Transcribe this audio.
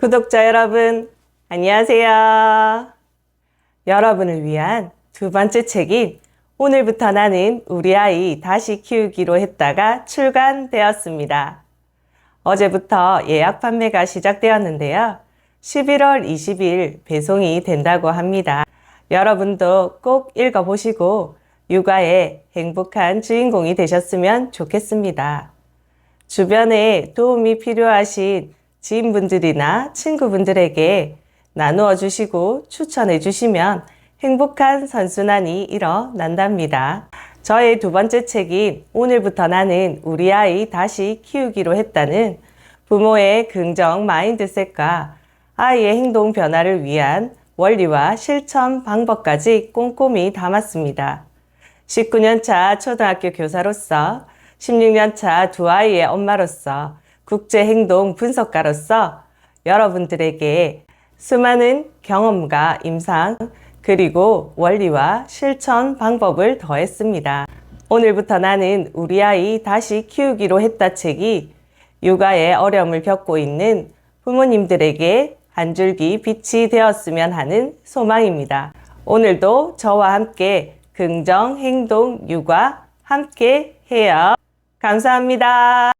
구독자 여러분, 안녕하세요. 여러분을 위한 두 번째 책인 오늘부터 나는 우리 아이 다시 키우기로 했다가 출간되었습니다. 어제부터 예약 판매가 시작되었는데요. 11월 20일 배송이 된다고 합니다. 여러분도 꼭 읽어보시고 육아의 행복한 주인공이 되셨으면 좋겠습니다. 주변에 도움이 필요하신 지인분들이나 친구분들에게 나누어 주시고 추천해 주시면 행복한 선순환이 일어난답니다. 저의 두 번째 책인 오늘부터 나는 우리 아이 다시 키우기로 했다는 부모의 긍정 마인드셋과 아이의 행동 변화를 위한 원리와 실천 방법까지 꼼꼼히 담았습니다. 19년 차 초등학교 교사로서 16년 차 두 아이의 엄마로서 국제행동 분석가로서 여러분들에게 수많은 경험과 임상 그리고 원리와 실천 방법을 더했습니다. 오늘부터 나는 우리 아이 다시 키우기로 했다 책이 육아에 어려움을 겪고 있는 부모님들에게 한 줄기 빛이 되었으면 하는 소망입니다. 오늘도 저와 함께 긍정 행동 육아 함께 해요. 감사합니다.